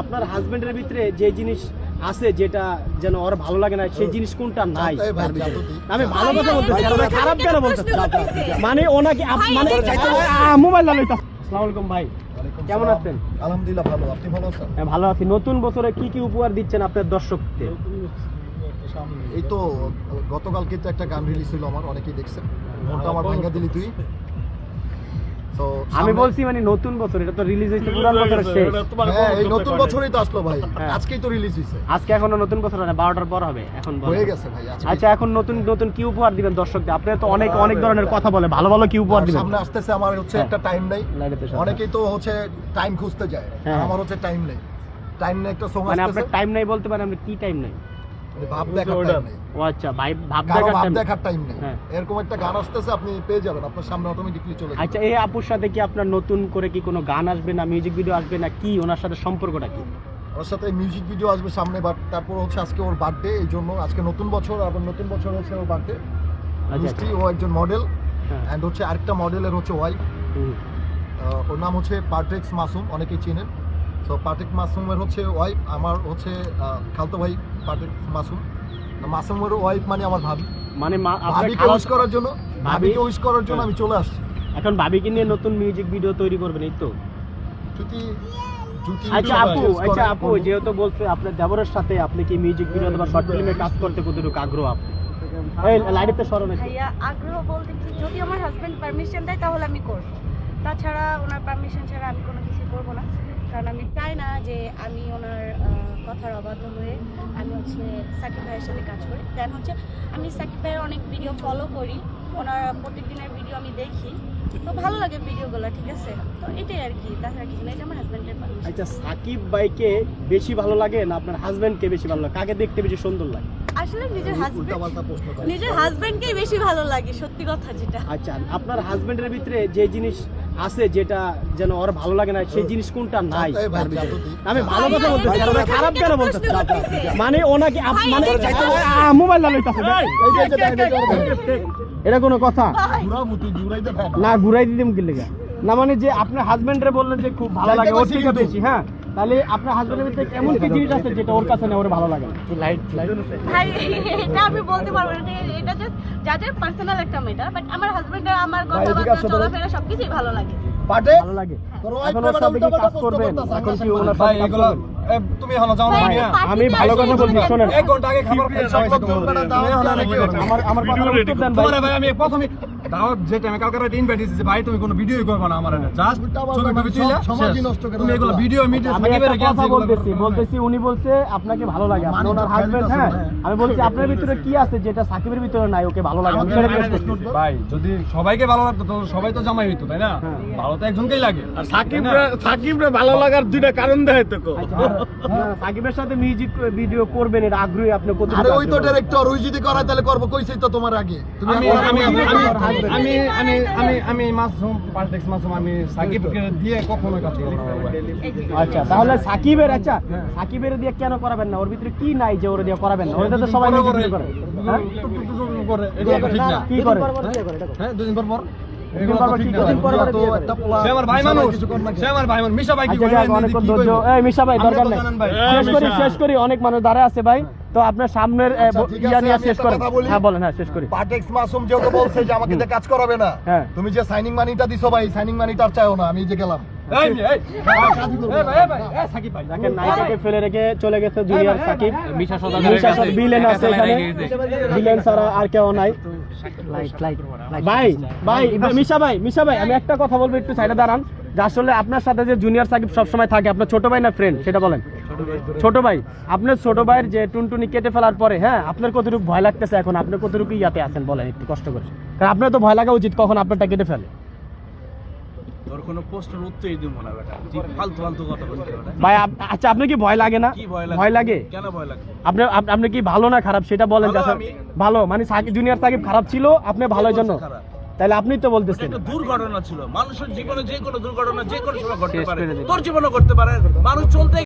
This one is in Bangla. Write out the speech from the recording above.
আপনার হাজবেন্ডের ভিতরে যে জিনিস আছে যেটা যেন ওর ভালো লাগে না সেই জিনিস কোনটা নাই। আমি ভালো কথা বলতেছি খারাপ কেন ভাই, বলতেছেন মানে ওনাকে মানে মোবাইল লাগাইতে আসসালামু আলাইকুম ভাই। কেমন আছেন? আলহামদুলিল্লাহ ভালো আপনি ভালো আছেন? হ্যাঁ, ভালো আছি। নতুন বছরে কি কি উপহার দিচ্ছেন আপনার দর্শকদের? এই তো গতকালকে তো একটা গান রিলিজ হলো আমার অনেকেই দেখছেন। মনটা আমার ভাঙ্গা দিলি তুই। আমি বলছি মানে নতুন বছর এটা তো রিলিজ হয়েছে পুরান বছরের শেষ। হ্যাঁ এই নতুন বছরই তো আসলো ভাই। হ্যাঁ। আজকেই তো রিলিজ হয়েছে। আজকে এখনও নতুন বছর না বারোটার পর হবে এখন হয়ে গেছে ভাই আচ্ছা এখন নতুন নতুন কি উপহার দিবেন দর্শকদের আপনি তো অনেক অনেক ধরনের কথা বলে ভালো ভালো কি উপহার দিবেন? সামনে আসতেছে আমার হচ্ছে হ্যাঁ। একটা টাইম নেই। অনেকেই তো হচ্ছে টাইম খুঁজতে যায়। আমার হচ্ছে টাইম নেই। টাইম নেই একটা সং মানে আপনার টাইম নাই বলতে পারেন আপনি কি টাইম নাই? ভাব দেখার টাইম নেই। ও আচ্ছা ভাই ভাব দেখার ভাব দেখার টাইম নেই। হ্যাঁ। এরকম একটা গান আসতেছে আপনি পেয়ে যাবেন। আপনার সামনে অটোমেটিকলি চলে যাবে। আচ্ছা এই আপুর সাথে কি আপনার নতুন করে কি কোনো গান আসবে না মিউজিক ভিডিও আসবে না? কি ওনার সাথে সম্পর্কটা কি? ওর সাথে মিউজিক ভিডিও আসবে সামনে বাট তারপর হচ্ছে আজকে ওর বার্থডে এই জন্য আজকে নতুন বছর আবার নতুন বছর হচ্ছে ওর বার্থডে আচ্ছা মিষ্টি ও একজন মডেল। অ্যান্ড হচ্ছে আরেকটা মডেলের হচ্ছে ওয়াইফ। ওর নাম হচ্ছে পার্টেক্স মাসুম অনেকেই চেনেন। তো পার্টেক্স মাসুমের হচ্ছে ওয়াইফ আমার হচ্ছে খালতো ভাই পার্টেক্স মাসুম মাসুমের ওয়াইফ মানে আমার ভাবি। মানে মা- ভাবিকে উইশ করার জন্য ভাবিকে উইশ করার জন্য আমি চলে আসছি। এখন ভাবিকে নিয়ে নতুন মিউজিক ভিডিও তৈরি করবেন এই তো? যদি আচ্ছা আপু আচ্ছা আপু। যেহেতু বলছে আপনার দেবরের সাথে আপনি কি মিউজিক ভিডিও অথবা শর্ট ফিল্মে কাজ করতে কতটুকু আগ্রহ আপনি এই লাইটে স্মরণ আছে ভাইয়া আগ্রহ বলতে কি যদি আমার হাজবেন্ড পারমিশন দেয় তাহলে আমি করব। তাছাড়া ওনার পারমিশন ছাড়া আমি কোনো কিছু করব না। কারণ আমি চাই না যে আমি ওনার কথার অবাধ্য হয়ে আমি হচ্ছে সাকিব ভাইয়ের সাথে কাজ করি। দেন হচ্ছে আমি সাকিব ভাইয়ের অনেক ভিডিও ফলো করি। ওনার প্রত্যেকদিনের ভিডিও আমি দেখি। তো ভালো লাগে ভিডিওগুলো ঠিক আছে? তো এটাই আর কি তাছাড়া কিছু না এটা আমার পারমিশন আচ্ছা সাকিব ভাইকে বেশি ভালো লাগে না আপনার হাজব্যান্ডকে বেশি ভালো লাগে? কাকে দেখতে বেশি সুন্দর লাগে? আসলে নিজের প্রশ্ন নিজের হাজবেন্ডকেই বেশি ভালো লাগে সত্যি কথা যেটা। আচ্ছা আপনার হাজবেন্ডের ভিতরে যে জিনিস আছে যেটা যেন ওর ভালো লাগে না সেই জিনিস কোনটা নাই। আমি ভালো কথা বলতে বলতেছি খারাপ কেন বলতেছি মানে ওনাকে মানে মোবাইল লাগাইতেছে এটা কোনো কথা। না ঘুরাই দিম কি লেগে। না মানে যে আপনার হাজবেন্ডরে বললেন যে খুব ভালো লাগে ওর থেকে বেশি হ্যাঁ? তাহলে আপনার হাজবেন্ডের ভিতরে এমন কি জিনিস আছে যেটা ওর কাছে না ওর ভালো লাগে? লাইট লাইট ভাই এটা আমি বলতে পারব না। এটা- জাস্ট যাদের পার্সোনাল একটা মেটার বাট আমার হাজবেন্ডের আমার কথাবার্তা চলাফেরা সবকিছুই ভালো লাগে। পাটে? ভালো লাগে। তোর wife এখন ওর প্রেমের সাথে কি উল্টাপাল্টা কাজ করবেন এখন কি ওনার ভাই, এগুলো তুমি হলো যাও না ভাই, মিয়া। পার্টি আমি ভালো কথা বলছি শোনেন। এক ঘণ্টা আগে খাবার আমার আমার কথা উত্তর দেন ভাই আমি প্রথমে দাওয়াত যে টাইমে কালকে রাতে ইনভাইট দিয়েছি ভাই তুমি কোনো ভিডিওই করবে না আমার জাস্ট ছবি সব- তুলে সমাজই নষ্ট করে তুমি এগুলো ভিডিও মিডিয়া আমি সাকিবের একটা কথা বলতেছি বলতেছি উনি বলছে আপনাকে ভালো লাগে আপনি ওনার হাজবেন্ড হ্যাঁ? হ্যাঁ। আমি বলছি আপনার ভিতরে কি আছে যেটা সাকিবের ভিতরে নাই ওকে ভালো লাগে? আমি সেটা। প্রশ্ন- ভাই যদি সবাইকে ভালো লাগতো তো সবাই তো জামাই হইতো তাই না? হ্যাঁ। ভালো তো একজনকেই লাগে। আর সাকিবরে সাকিবরে ভালো লাগার দুইটা কারণ দেয় তো। আচ্ছা, হ্যাঁ, সাকিবের সাথে মিউজিক ভিডিও করবেন এটা আগ্রহী আপনি কত আরে ওই তো ডিরেক্টর ওই যদি করায় তাহলে করব কইছেই তো তোমার আগে। তুমি আমি আমি আমি- আমি। আমি আমি মাসুম পার্টেক্স মাসুম আমি সাকিবকে দিয়ে কখনো কাজ করব না আচ্ছা তাহলে সাকিবের আচ্ছা সাকিবের দিয়ে কেন করাবেন না? ওর ভিতরে কি নাই যে ওর দিয়ে করাবেন না? ওটা তো সবাই মিলে করে? হ্যাঁ? করে। এগুলো ঠিক না কি করে? হ্যাঁ? দুদিন পর পর। দুদিন পর পর অনেক মানুষ দাঁড়ায় আছে ভাই। তো আপনার সামনের আচ্ছা, ইয়া নিয়ে শেষ করেন হ্যাঁ বলেন হ্যাঁ শেষ করি পার্টেক্স মাসুম যেহেতু বলছে যে আমাকে দিয়ে কাজ করাবে না হ্যাঁ। তুমি যে সাইনিং মানিটা দিছো ভাই সাইনিং মানিটা আর চাইও না আমি যে গেলাম এই মেয়ে, এই, এই ভাই, এই ভাই, এই সাকিব ভাই। যাকে নায়িকাকে ফেলে রেখে চলে গেছে জুনিয়র সাকিব মিশা সদাগর মিশা কাছে। বিলেন আছে এখানে বিলেন ছাড়া আর কেউ নাই ভাই ভাই মিশা ভাই মিশা ভাই আমি একটা কথা বলব একটু সাইডে দাঁড়ান যে আসলে আপনার সাথে যে জুনিয়র সাকিব সবসময় থাকে আপনার ছোট ভাই না ফ্রেন্ড সেটা বলেন ছোট ভাই আপনার ছোট ভাইয়ের যে টুনটুনি কেটে ফেলার পরে হ্যাঁ আপনার কতটুকু ভয় লাগতেছে এখন? আপনি কতটুকু ইয়াতে আছেন বলেন একটু কষ্ট করে। কারণ আপনার তো ভয় লাগা উচিত কখন আপনারটা কেটে ফেলে। তোর কোনো প্রশ্নের উত্তরই দিব না বেটা। তুই ফালতু ফালতু কথা বলছিস ভাই আচ্ছা আপনার কি ভয় লাগে না? ভয় লাগে? কেন ভয় লাগে? আপনি আপনি কি ভালো না খারাপ সেটা বলেন ভালো মানে সাকিব জুনিয়র সাকিব খারাপ ছিল আপনি ভালোর জন্য। তাহলে আপনি তো বলতেছেন। একটা দুর্ঘটনা ছিল। মানুষের জীবনে যে কোনো দুর্ঘটনা যে কোনো সময় ঘটতে পারে। তোর জীবনে ঘটতে পারে। মানুষ চলতে